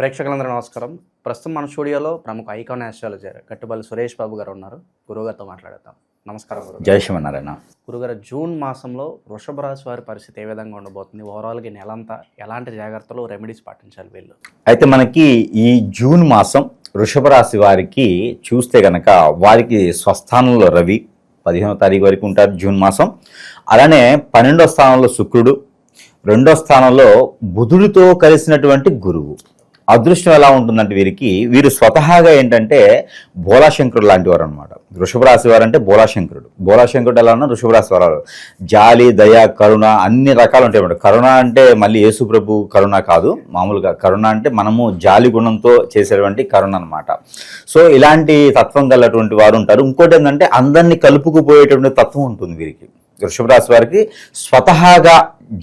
ప్రేక్షకులందరూ నమస్కారం. ప్రస్తుతం మన స్టూడియోలో ప్రముఖ ఐకాన్ ఆస్ట్రాలజర్ గట్టుబల్లి సురేష్ బాబు గారు ఉన్నారు. గురుగారితో మాట్లాడతాం నమస్కారం గురుగారు జై శ్రీమన్నారాయణ. గురుగారు జూన్ మాసంలో వృషభ రాశి వారి పరిస్థితి ఏ విధంగా ఉండబోతుంది? ఓవరాల్గా నెలంతా ఎలాంటి జాగ్రత్తలు రెమెడీస్ పాటించాలి వీళ్ళు? అయితే మనకి ఈ జూన్ మాసం వృషభ రాశి వారికి చూస్తే గనక వారికి స్వస్థానంలో రవి పదిహేనో తారీఖు వరకు ఉంటారు జూన్ మాసం. అలానే పన్నెండో స్థానంలో శుక్రుడు రెండో స్థానంలో బుధుడితో కలిసినటువంటి గురువు. అదృష్టం ఎలా ఉంటుందంటే వీరికి వీరు స్వతహాగా ఏంటంటే బోలాశంకరుడు లాంటి వారు అనమాట వృషభరాశి వారు అంటే బోలాశంకరుడు. బోలాశంకరుడు ఎలా ఉన్నా వృషభరాశి వారు. జాలి దయ కరుణ అన్ని రకాలు ఉంటాయి అన్నమాట. కరుణ అంటే మళ్ళీ యేసుప్రభు కరుణ కాదు. మామూలుగా కరుణ అంటే మనము జాలి గుణంతో చేసేటువంటి కరుణ అనమాట సో ఇలాంటి తత్వం గలటువంటి వారు ఉంటారు. ఇంకోటి ఏంటంటే అందరినీ కలుపుకుపోయేటువంటి తత్వం ఉంటుంది వీరికి. వృషభ రాశి వారికి స్వతహాగా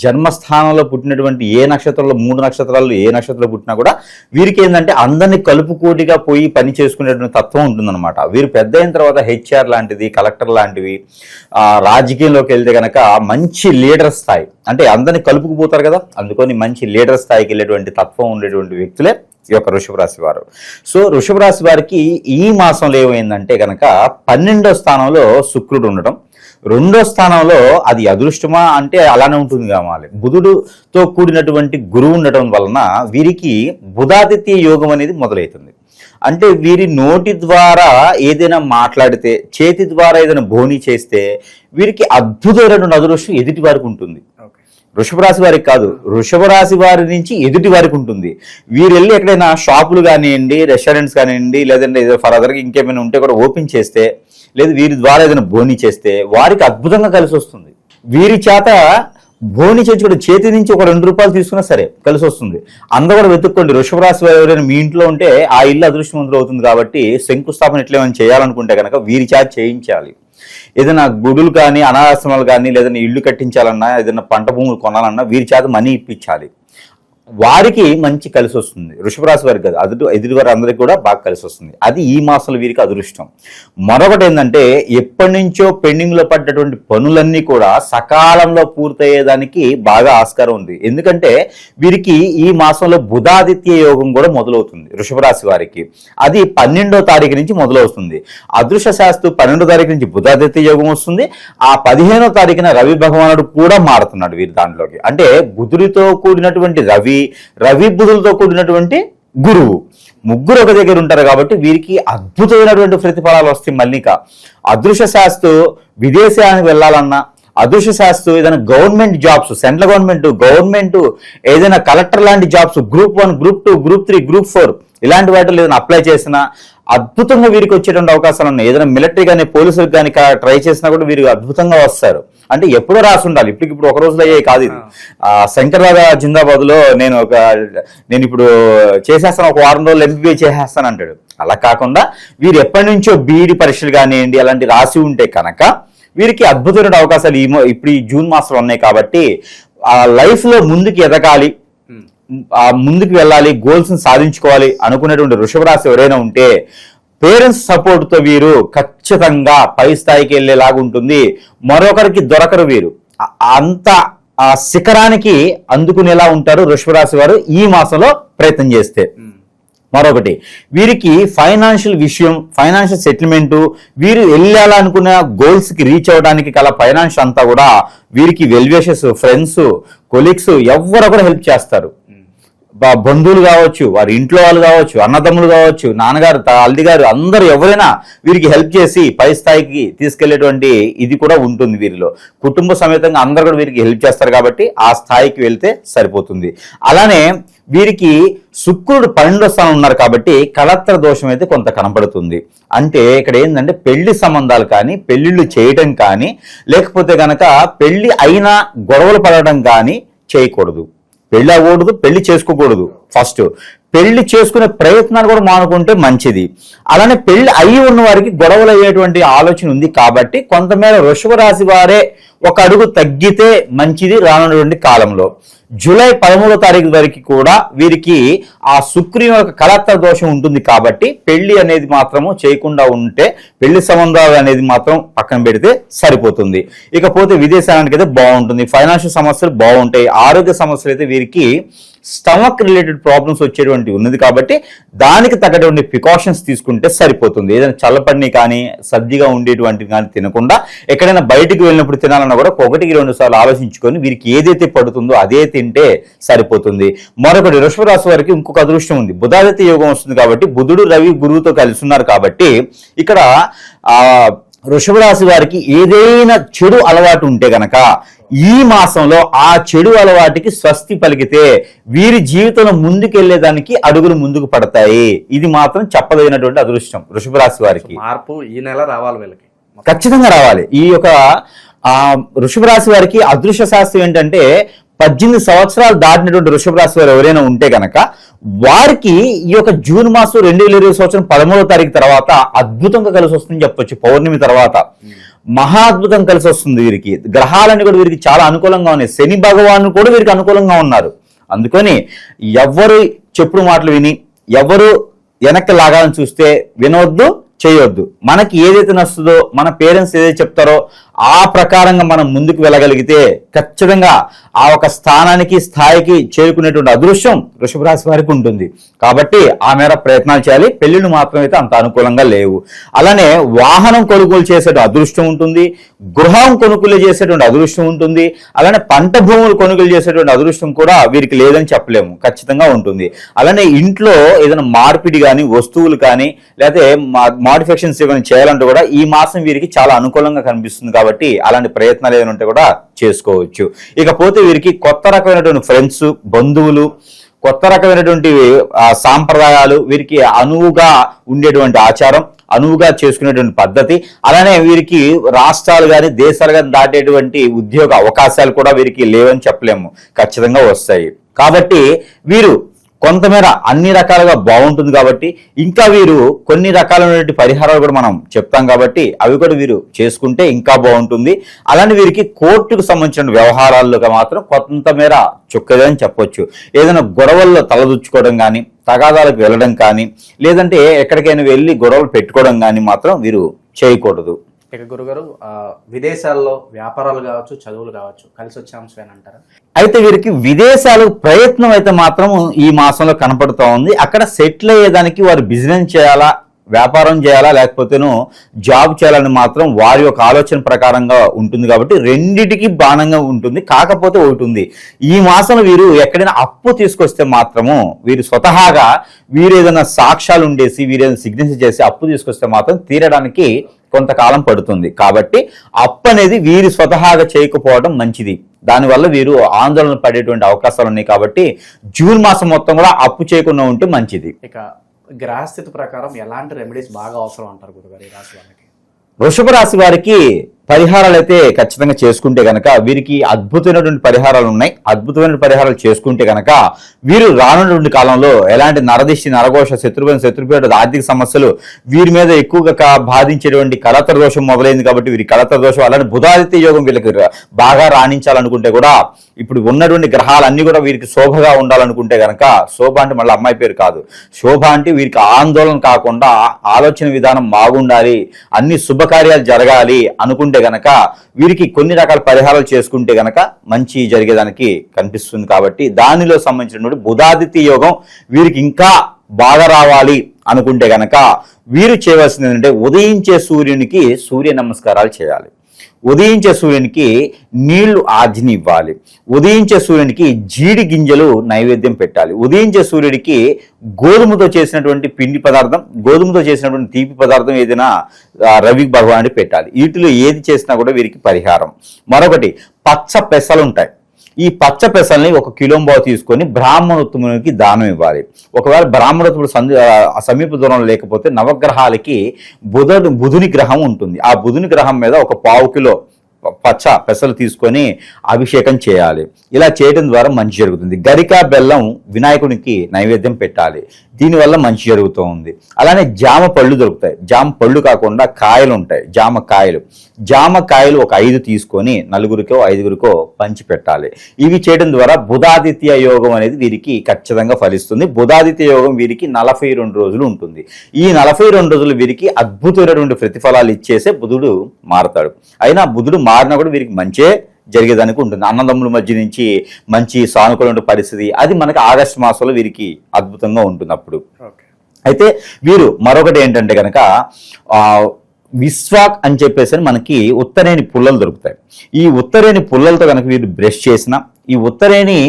జన్మస్థానంలో పుట్టినటువంటి ఏ నక్షత్రంలో మూడు నక్షత్రాలు ఏ నక్షత్రంలో పుట్టినా కూడా వీరికి ఏంటంటే అందరినీ కలుపుకోటిగా పోయి పని చేసుకునేటువంటి తత్వం ఉంటుందన్నమాట. వీరు పెద్ద అయిన తర్వాత హెచ్ఆర్ లాంటిది కలెక్టర్ లాంటివి రాజకీయంలోకి వెళ్తే కనుక మంచి లీడర్ స్థాయి. అంటే అందరినీ కలుపుకుపోతారు కదా అందుకని మంచి లీడర్ స్థాయికి వెళ్ళేటువంటి తత్వం ఉండేటువంటి వ్యక్తులే ఈ యొక్క వృషభ రాశి వారు. సో వృషభ రాశి వారికి ఈ మాసంలో ఏమైందంటే కనుక పన్నెండో స్థానంలో శుక్రుడు ఉండటం రెండో స్థానంలో అది అదృష్టమా అంటే అలానే ఉంటుంది కావాలి బుధుడుతో కూడినటువంటి గురువు ఉండటం వలన వీరికి బుధాదిత్య యోగం అనేది మొదలవుతుంది. అంటే వీరి నోటి ద్వారా ఏదైనా మాట్లాడితే చేతి ద్వారా ఏదైనా బోని చేస్తే వీరికి అద్భుతమైనటువంటి అదృష్టం ఎదుటి వారికి ఉంటుంది. వృషభ రాశి వారికి కాదు వృషభ రాశి వారి నుంచి ఎదుటి వారికి ఉంటుంది. వీరు వెళ్ళి ఎక్కడైనా షాపులు కానివ్వండి రెస్టారెంట్స్ కానివ్వండి లేదంటే ఏదో ఫర్దర్గా ఇంకేమైనా ఉంటే కూడా ఓపెన్ చేస్తే లేదు వీరి ద్వారా ఏదైనా బోని చేస్తే వారికి అద్భుతంగా కలిసి వస్తుంది. వీరి చేత భోని చేయించుకోవడం చేతి నుంచి ఒక రెండు రూపాయలు తీసుకున్నా సరే కలిసి వస్తుంది. అందరూ కూడా వెతుక్కోండి. వృషభరాశి ఎవరైనా మీ ఇంట్లో ఉంటే ఆ ఇల్లు అదృష్టవంతులు అవుతుంది కాబట్టి శంకుస్థాపన ఎట్లా ఏమైనా చేయాలనుకుంటే కనుక వీరి చేత చేయించాలి. ఏదైనా గుడులు కానీ అనాశ్రమాలు కానీ లేదన్నా ఇల్లు కట్టించాలన్నా ఏదైనా పంట భూములు కొనాలన్నా వీరి చేత మనీ ఇప్పించాలి. వారికి మంచి కలిసి వస్తుంది వృషభ రాశి వారికి కాదు అదుటి ఎదుటి వారి అందరికీ కూడా బాగా కలిసి వస్తుంది అది ఈ మాసంలో వీరికి అదృష్టం. మరొకటి ఏంటంటే ఎప్పటి నుంచో పెండింగ్లో పడ్డటువంటి పనులన్నీ కూడా సకాలంలో పూర్తయ్యేదానికి బాగా ఆస్కారం ఉంది. ఎందుకంటే వీరికి ఈ మాసంలో బుధాదిత్య యోగం కూడా మొదలవుతుంది వృషభ రాశి వారికి. అది పన్నెండో తారీఖు నుంచి మొదలవుతుంది. అదృశ్య శాస్త్రు పన్నెండో తారీఖు నుంచి బుధాదిత్య యోగం వస్తుంది. ఆ పదిహేనో తారీఖున రవి భగవానుడు కూడా మారుతున్నాడు వీరి దాంట్లోకి. అంటే బుధుడితో కూడినటువంటి రవి రవి బుధులతో కూడినటువంటి గురువు. ముగ్గురు ఒక దగ్గర ఉంటారు కాబట్టి వీరికి అద్భుతమైనటువంటి ప్రతిఫలాలు వస్తాయి మల్లిక. అదృశ్య శాస్త్రు విదేశానికి వెళ్ళాలన్నా అదృశ్య శాస్త్రు ఏదైనా government jobs central government government ఏదైనా కలెక్టర్ లాంటి jobs group one group two group three group four ఇలాంటి వాటిలో ఏదైనా అప్లై చేసినా అద్భుతంగా వీరికి వచ్చేటువంటి అవకాశాలు ఉన్నాయి. ఏదైనా మిలిటరీ కానీ పోలీసులకు కానీ ట్రై చేసినా కూడా వీరికి అద్భుతంగా వస్తారు. అంటే ఎప్పుడో రాసి ఉండాలి. ఇప్పటికి ఇప్పుడు ఒక రోజులో అయ్యే కాదు ఇది. ఆ, శంకర్రాజా జిందాబాద్లో నేను ఒక నేను ఇప్పుడు చేసేస్తాను ఒక వారం రోజులు ఎంబీబీఏ చేసేస్తాను అంటాడు. అలా కాకుండా వీరు ఎప్పటి నుంచో బీఈడి పరీక్షలు కానివ్వండి అలాంటి రాసి ఉంటే కనుక వీరికి అద్భుతమైన అవకాశాలు ఈ ఇప్పుడు ఈ జూన్ మాసంలో ఉన్నాయి కాబట్టి ఆ లైఫ్లో ముందుకు ఎదగాలి. ఆ ముందుకు వెళ్ళాలి గోల్స్ సాధించుకోవాలి అనుకునేటువంటి వృషభ రాశి ఎవరైనా ఉంటే పేరెంట్స్ సపోర్ట్తో వీరు ఖచ్చితంగా పై స్థాయికి వెళ్ళేలాగా ఉంటుంది. మరొకరికి దొరకరు వీరు. అంత ఆ శిఖరానికి అందుకునేలా ఉంటారు వృషభ రాశి వారు ఈ మాసంలో ప్రయత్నం చేస్తే. మరొకటి వీరికి ఫైనాన్షియల్ విషయం ఫైనాన్షియల్ సెటిల్మెంట్ వీరు వెళ్ళాలనుకున్న గోల్స్కి రీచ్ అవ్వడానికి గల ఫైనాన్స్ అంతా కూడా వీరికి వెల్వేషస్ ఫ్రెండ్స్ కొలీగ్స్ ఎవరు కూడా హెల్ప్ చేస్తారు. బంధువులు కావచ్చు వారి ఇంట్లో వాళ్ళు కావచ్చు అన్నదమ్ములు కావచ్చు నాన్నగారు అల్ది గారు అందరూ ఎవరైనా వీరికి హెల్ప్ చేసి పై స్థాయికి తీసుకెళ్ళేటువంటి ఇది కూడా ఉంటుంది వీరిలో. కుటుంబ సమేతంగా అందరు కూడా వీరికి హెల్ప్ చేస్తారు కాబట్టి ఆ స్థాయికి వెళ్తే సరిపోతుంది. అలానే వీరికి శుక్రుడు పన్నెండో స్థానం ఉన్నారు కాబట్టి కళత్ర దోషం అయితే కొంత కనపడుతుంది అంటే ఇక్కడ ఏంటంటే పెళ్ళి సంబంధాలు కానీ పెళ్ళిళ్ళు చేయటం కానీ లేకపోతే గనక పెళ్ళి అయినా గొడవలు పడడం కానీ చేయకూడదు. పెళ్ళి అవ్వకూడదు పెళ్ళి చేసుకోకూడదు. ఫస్ట్ పెళ్ళి చేసుకునే ప్రయత్నాలు కూడా మానుకుంటే మంచిది. అలానే పెళ్ళి అయి ఉన్న వారికి గొడవలు అయ్యేటువంటి ఆలోచన ఉంది కాబట్టి కొంతమేర వృషభ రాశి వారే ఒక అడుగు తగ్గితే మంచిది రానున్నటువంటి కాలంలో. జూలై పదమూడో తారీఖు వరకు కూడా వీరికి ఆ శుక్రుని యొక్క కలత్ర దోషం ఉంటుంది కాబట్టి పెళ్ళి అనేది మాత్రము చేయకుండా ఉంటే పెళ్ళి సంబంధాలు అనేది మాత్రం పక్కన పెడితే సరిపోతుంది. ఇకపోతే విదేశానికి అయితే బాగుంటుంది. ఫైనాన్షియల్ సమస్యలు బాగుంటాయి. ఆరోగ్య సమస్యలు అయితే వీరికి స్టమక్ రిలేటెడ్ ప్రాబ్లమ్స్ వచ్చేటువంటి ఉన్నది కాబట్టి దానికి తగ్గటువంటి ప్రికాషన్స్ తీసుకుంటే సరిపోతుంది. ఏదైనా చల్లపడిని కానీ సర్దిగా ఉండేటువంటివి కానీ తినకుండా ఎక్కడైనా బయటికి వెళ్ళినప్పుడు తినాలన్నా కూడా ఒకటికి రెండు సార్లు ఆలోచించుకొని వీరికి ఏదైతే పడుతుందో అదే తింటే సరిపోతుంది. మరొకటి వృషభ రాశి వారికి ఇంకొక అదృష్టం ఉంది. బుధాదిత్య యోగం వస్తుంది కాబట్టి బుధుడు రవి గురువుతో కలిసి ఉన్నారు కాబట్టి ఇక్కడ ఆ వృషభ రాశి వారికి ఏదైనా చెడు అలవాటు ఉంటే గనక ఈ మాసంలో ఆ చెడు అలవాటికి స్వస్తి పలికితే వీరి జీవితంలో ముందుకెళ్ళేదానికి అడుగులు ముందుకు పడతాయి. ఇది మాత్రం చెప్పదగినటువంటి అదృష్టం వృషభ రాశి వారికి మార్పు ఈ నెల రావాలి వీళ్ళకి. ఖచ్చితంగా రావాలి. ఈ యొక్క ఆ వృషభ రాశి వారికి అదృశ్య శాస్త్రం ఏంటంటే పద్దెనిమిది సంవత్సరాలు దాటినటువంటి వృషభ రాశి వారు ఎవరైనా ఉంటే కనుక వారికి ఈ యొక్క జూన్ మాసం రెండు వేల ఇరవై సంవత్సరం పదమూడవ తారీఖు తర్వాత అద్భుతంగా కలిసి వస్తుందని చెప్పొచ్చు. పౌర్ణమి తర్వాత మహా అద్భుతం కలిసి వస్తుంది వీరికి. గ్రహాలన్నీ కూడా వీరికి చాలా అనుకూలంగా ఉన్నాయి. శని భగవాను కూడా వీరికి అనుకూలంగా ఉన్నారు. అందుకని ఎవరు చెప్పుడు మాటలు విని ఎవరు వెనక్కి లాగాలని చూస్తే వినవద్దు చేయొద్దు మనకి ఏదైతే నస్తుందో మన పేరెంట్స్ ఏదైతే చెప్తారో ఆ ప్రకారంగా మనం ముందుకు వెళ్ళగలిగితే ఖచ్చితంగా ఆ ఒక స్థానానికి స్థాయికి చేరుకునేటువంటి అదృశ్యం వృషభ రాశి వారికి ఉంటుంది. కాబట్టి ఆ మేర ప్రయత్నాలు చేయాలి. పెళ్ళిళ్ళు మాత్రం అయితే అంత అనుకూలంగా లేవు. అలానే వాహనం కొనుగోలు చేసేటువంటి అదృష్టం ఉంటుంది. గృహం కొనుగోలు చేసేటువంటి అదృష్టం ఉంటుంది. అలానే పంట భూములు కొనుగోలు చేసేటువంటి అదృష్టం కూడా వీరికి లేదని చెప్పలేము. ఖచ్చితంగా ఉంటుంది. అలానే ఇంట్లో ఏదైనా మార్పిడి కానీ వస్తువులు కానీ లేకపోతే మాడిఫికేషన్స్ ఏమైనా చేయాలంటే కూడా ఈ మాసం వీరికి చాలా అనుకూలంగా కనిపిస్తుంది కాబట్టి కాబట్టి అలాంటి ప్రయత్నాలు ఏమైనా ఉంటే కూడా చేసుకోవచ్చు. ఇకపోతే వీరికి కొత్త రకమైనటువంటి ఫ్రెండ్స్ బంధువులు కొత్త రకమైనటువంటి సాంప్రదాయాలు వీరికి అనువుగా ఉండేటువంటి ఆచారం అనువుగా చేసుకునేటువంటి పద్ధతి అలానే వీరికి రాష్ట్రాలు కానీ దేశాలు కానీ దాటేటువంటి ఉద్యోగ అవకాశాలు కూడా వీరికి లేవని చెప్పలేము. ఖచ్చితంగా వస్తాయి. కాబట్టి వీరు కొంతమేర అన్ని రకాలుగా బాగుంటుంది కాబట్టి ఇంకా వీరు కొన్ని రకాలైనటువంటి పరిహారాలు కూడా మనం చెప్తాం కాబట్టి అవి కూడా వీరు చేసుకుంటే ఇంకా బాగుంటుంది. అలానే వీరికి కోర్టుకు సంబంధించిన వ్యవహారాల్లో మాత్రం కొంతమేర చుక్కదని చెప్పొచ్చు. ఏదైనా గొడవల్లో తలదుచ్చుకోవడం కానీ తగాదాలకు వెళ్ళడం కానీ లేదంటే ఎక్కడికైనా వెళ్ళి గొడవలు పెట్టుకోవడం కానీ మాత్రం వీరు చేయకూడదు. ఇక గురుగారు విదేశాల్లో వ్యాపారాలు కావచ్చు చదువులు కావచ్చు కలిసి వచ్చే అంశం అంటారా అయితే వీరికి విదేశాలు ప్రయత్నం అయితే మాత్రం ఈ మాసంలో కనపడుతూ ఉంది. అక్కడ సెటిల్ అయ్యేదానికి వారు బిజినెస్ చేయాలా వ్యాపారం చేయాలా లేకపోతేను జాబ్ చేయాలని మాత్రం వారి యొక్క ఆలోచన ప్రకారంగా ఉంటుంది కాబట్టి రెండిటికి బాణంగా ఉంటుంది. కాకపోతే ఒకటి ఉంది. ఈ మాసంలో వీరు ఎక్కడైనా అప్పు తీసుకొస్తే మాత్రము వీరు స్వతహాగా వీరు ఏదైనా సాక్ష్యాలు ఉండేసి వీరు ఏదైనా సిగ్నేచర్ చేసి అప్పు తీసుకొస్తే మాత్రం తీరడానికి కొంతకాలం పడుతుంది. కాబట్టి అప్పు అనేది వీరి స్వతహాగా చేయకపోవడం మంచిది. దానివల్ల వీరు ఆందోళన పడేటువంటి అవకాశాలు ఉన్నాయి కాబట్టి జూన్ మాసం మొత్తం కూడా అప్పు చేయకుండా ఉంటే మంచిది. ఇక గ్రహస్థితి ప్రకారం ఎలాంటి రెమెడీస్ బాగా అవసరం అంటారు గురుగారు ఈ రాశి వాళ్ళకి? వృషభ రాశి వారికి పరిహారాలు అయితే ఖచ్చితంగా చేసుకుంటే గనక వీరికి అద్భుతమైనటువంటి పరిహారాలు ఉన్నాయి. అద్భుతమైన పరిహారాలు చేసుకుంటే గనక వీరు రానున్నటువంటి కాలంలో ఎలాంటి నరదిష్టి నరఘోష శత్రువుని శత్రుపేట ఆర్థిక సమస్యలు వీరి మీద ఎక్కువగా బాధించేటువంటి కలతర దోషం మొదలైంది కాబట్టి వీరి కళతర దోషం అలానే బుధాదిత్య యోగం వీళ్ళకి బాగా రాణించాలనుకుంటే కూడా ఇప్పుడు ఉన్నటువంటి గ్రహాలన్నీ కూడా వీరికి శోభగా ఉండాలనుకుంటే గనక శోభ అంటే మళ్ళీ అమ్మాయి పేరు కాదు. శోభ అంటే వీరికి ఆందోళన కాకుండా ఆలోచన విధానం బాగుండాలి అన్ని శుభకార్యాలు జరగాలి అనుకుంటే గనక వీరికి కొన్ని రకాల పరిహారాలు చేసుకుంటే గనక మంచి జరిగేదానికి కనిపిస్తుంది కాబట్టి దానిలో సంబంధించినటువంటి బుధాదిత్య యోగం వీరికి ఇంకా బాగా రావాలి అనుకుంటే గనక వీరు చేయవలసింది ఏంటంటే ఉదయించే సూర్యునికి సూర్య నమస్కారాలు చేయాలి. ఉదయించే సూర్యునికి నీళ్ళు ఆజ్ని ఇవ్వాలి. ఉదయించే సూర్యునికి జీడి గింజలు నైవేద్యం పెట్టాలి. ఉదయించే సూర్యుడికి గోధుమతో చేసినటువంటి పిండి పదార్థం గోధుమతో చేసినటువంటి తీపి పదార్థం ఏదైనా రవి భగవానుడి పెట్టాలి. వీటిలో ఏది చేసినా కూడా వీరికి పరిహారం. మరొకటి పచ్చ పెసలు ఉంటాయి ఈ పచ్చ పెసల్ని ఒక కిలోంబావు తీసుకొని బ్రాహ్మణోత్తమునికి దానం ఇవ్వాలి. ఒకవేళ బ్రాహ్మణోత్తముడు సమీప దూరంలో లేకపోతే నవగ్రహాలకి బుధుడు బుధుని గ్రహం ఉంటుంది. ఆ బుధుని గ్రహం మీద ఒక పావు కిలో పచ్చ పెసలు తీసుకొని అభిషేకం చేయాలి. ఇలా చేయడం ద్వారా మంచి జరుగుతుంది. గరిక బెల్లం వినాయకునికి నైవేద్యం పెట్టాలి. దీనివల్ల మంచి జరుగుతూ ఉంది అలానే జామ పళ్ళు దొరుకుతాయి. జామ పళ్ళు కాకుండా కాయలు ఉంటాయి. జామ కాయలు. జామ కాయలు ఒక ఐదు తీసుకొని నలుగురికో ఐదుగురికో పంచి పెట్టాలి. ఇవి చేయడం ద్వారా బుధాదిత్య యోగం అనేది వీరికి ఖచ్చితంగా ఫలిస్తుంది. బుధాదిత్య యోగం వీరికి నలభై రెండు రోజులు ఉంటుంది. ఈ నలభై రెండు రోజులు వీరికి అద్భుతమైనటువంటి ప్రతిఫలాలు ఇచ్చేసే బుధుడు మారతాడు. అయినా బుధుడు మారినా కూడా వీరికి మంచే జరిగేదానికి ఉంటుంది. అన్నదమ్ముల మధ్య నుంచి మంచి సానుకూల పరిస్థితి అది మనకి ఆగస్టు మాసంలో వీరికి అద్భుతంగా ఉంటుంది అప్పుడు. అయితే వీరు మరొకటి ఏంటంటే కనుక ఆ, విస్వాక్ అని చెప్పేసి అని మనకి ఉత్తరేణి పుల్లలు దొరుకుతాయి. ఈ ఉత్తరేణి పుల్లలతో కనుక వీరు బ్రష్ చేసిన ఈ ఉత్తరేణి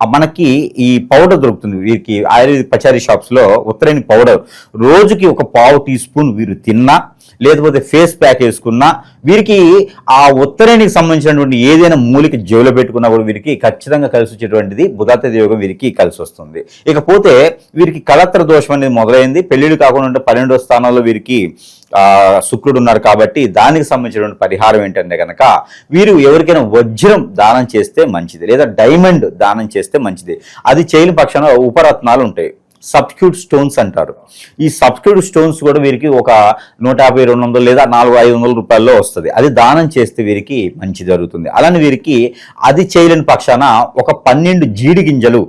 మనకి ఈ పౌడర్ దొరుకుతుంది. వీరికి ఆయుర్వేదిక్ పచారీ షాప్స్లో ఉత్తరేణి పౌడర్. రోజుకి ఒక పావు టీ స్పూన్ వీరు తిన్నా లేకపోతే ఫేస్ ప్యాక్ వేసుకున్నా వీరికి ఆ ఉత్తరానికి సంబంధించినటువంటి ఏదైనా మూలిక జోలో పెట్టుకున్నా కూడా వీరికి ఖచ్చితంగా కలిసి వచ్చేటువంటిది బుధాతది యోగం వీరికి కలిసి వస్తుంది. ఇకపోతే వీరికి కలత్ర దోషం అనేది మొదలైంది. పెళ్ళిళ్ళు కాకుండా ఉంటే పన్నెండో స్థానంలో వీరికి శుక్రుడు ఉన్నారు కాబట్టి దానికి సంబంధించినటువంటి పరిహారం ఏంటంటే కనుక వీరు ఎవరికైనా వజ్రం దానం చేస్తే మంచిది. లేదా డైమండ్ దానం చేస్తే మంచిది. అది చేయని పక్షంలో ఉపరత్నాలు ఉంటాయి. సబ్స్క్యూట్ స్టోన్స్ అంటారు. ఈ సబ్స్క్యూట్ స్టోన్స్ కూడా వీరికి ఒక నూట యాభై రెండు వందలు లేదా నాలుగు ఐదు వందల రూపాయల్లో వస్తుంది. అది దానం చేస్తే వీరికి మంచి జరుగుతుంది. అలానే వీరికి అది చేయలేని పక్షాన ఒక పన్నెండు జీడి గింజలు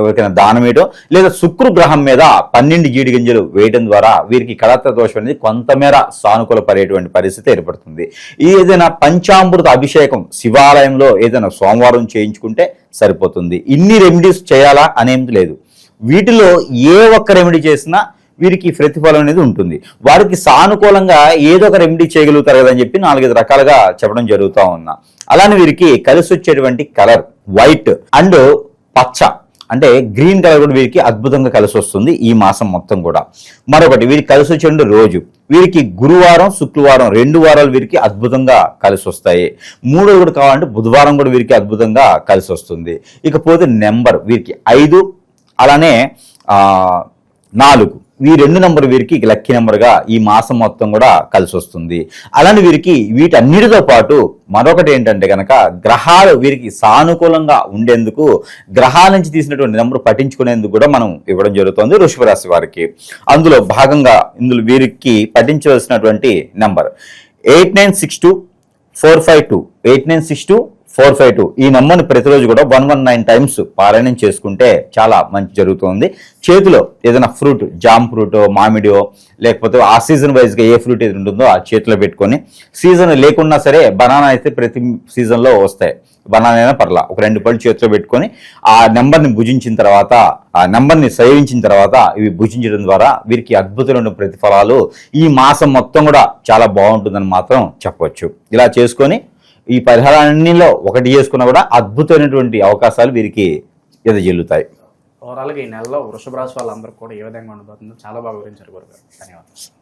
ఎవరికైనా దానం వేయడం లేదా శుక్రు గ్రహం మీద పన్నెండు జీడి గింజలు వేయడం ద్వారా వీరికి కళత్ర దోషం అనేది కొంతమేర సానుకూల పడేటువంటి పరిస్థితి ఏర్పడుతుంది. ఇది ఏదైనా పంచామృత అభిషేకం శివాలయంలో ఏదైనా సోమవారం చేయించుకుంటే సరిపోతుంది. ఇన్ని రెమెడీస్ చేయాలా అనేది లేదు. వీటిలో ఏ ఒక్క రెమెడీ చేసినా వీరికి ప్రతిఫలం అనేది ఉంటుంది. వారికి సానుకూలంగా ఏదో ఒక రెమెడీ చేయగలుగుతారు కదా అని చెప్పి నాలుగైదు రకాలుగా చెప్పడం జరుగుతూ ఉన్నా. అలానే వీరికి కలిసి వచ్చేటువంటి కలర్ వైట్ అండ్ పచ్చ. అంటే గ్రీన్ కలర్ కూడా వీరికి అద్భుతంగా కలిసి వస్తుంది ఈ మాసం మొత్తం కూడా. మరొకటి వీరికి కలిసి వచ్చేటువంటి రోజు. వీరికి గురువారం శుక్రవారం రెండు వారాలు వీరికి అద్భుతంగా కలిసి వస్తాయి మూడోది కూడా కావాలంటే బుధవారం కూడా వీరికి అద్భుతంగా కలిసి వస్తుంది ఇకపోతే నెంబర్ వీరికి ఐదు అలానే నాలుగు. ఈ రెండు నెంబర్ వీరికి లక్కీ నెంబర్గా ఈ మాసం మొత్తం కూడా కలిసి వస్తుంది అలానే వీరికి వీటన్నిటితో పాటు మరొకటి ఏంటంటే కనుక గ్రహాలు వీరికి సానుకూలంగా ఉండేందుకు గ్రహాల నుంచి తీసినటువంటి నెంబర్ పఠించుకునేందుకు కూడా మనం ఇవ్వడం జరుగుతుంది వృషభ వారికి. అందులో భాగంగా ఇందులో వీరికి పఠించవలసినటువంటి number. Eight nine six two four five two. Eight nine six two four five two. ఈ నెంబర్ని ప్రతిరోజు కూడా వన్ వన్ నైన్ టైమ్స్ పారాయణం చేసుకుంటే చాలా మంచి జరుగుతుంది. చేతిలో ఏదైనా ఫ్రూట్ జామ్ ఫ్రూట్ మామిడియో లేకపోతే ఆ సీజన్ వైజ్గా ఏ ఫ్రూట్ ఏది ఉంటుందో ఆ చేతిలో పెట్టుకొని సీజన్ లేకున్నా సరే బనానా అయితే ప్రతి సీజన్లో వస్తాయి. బనానా అయినా పర్లా. ఒక రెండు పళ్ళు చేతిలో పెట్టుకొని ఆ నెంబర్ని భుజించిన తర్వాత ఆ నెంబర్ని సేవించిన తర్వాత ఇవి భుజించడం ద్వారా వీరికి అద్భుతమైన ప్రతిఫలాలు. ఈ మాసం మొత్తం కూడా చాలా బాగుంటుందని మాత్రం చెప్పవచ్చు ఇలా చేసుకొని ఈ పరిహారాన్నిలో ఒకటి చేసుకున్నా కూడా అద్భుతమైనటువంటి అవకాశాలు వీరికి ఎదజల్లుతాయి. ఓవరాల్గా ఈ నెలలో వృషభ రాశి వాళ్ళందరూ కూడా ఏ విధంగా ఉండబోతుందో చాలా బాగా వివరించారు గురుగారు. ధన్యవాదాలు.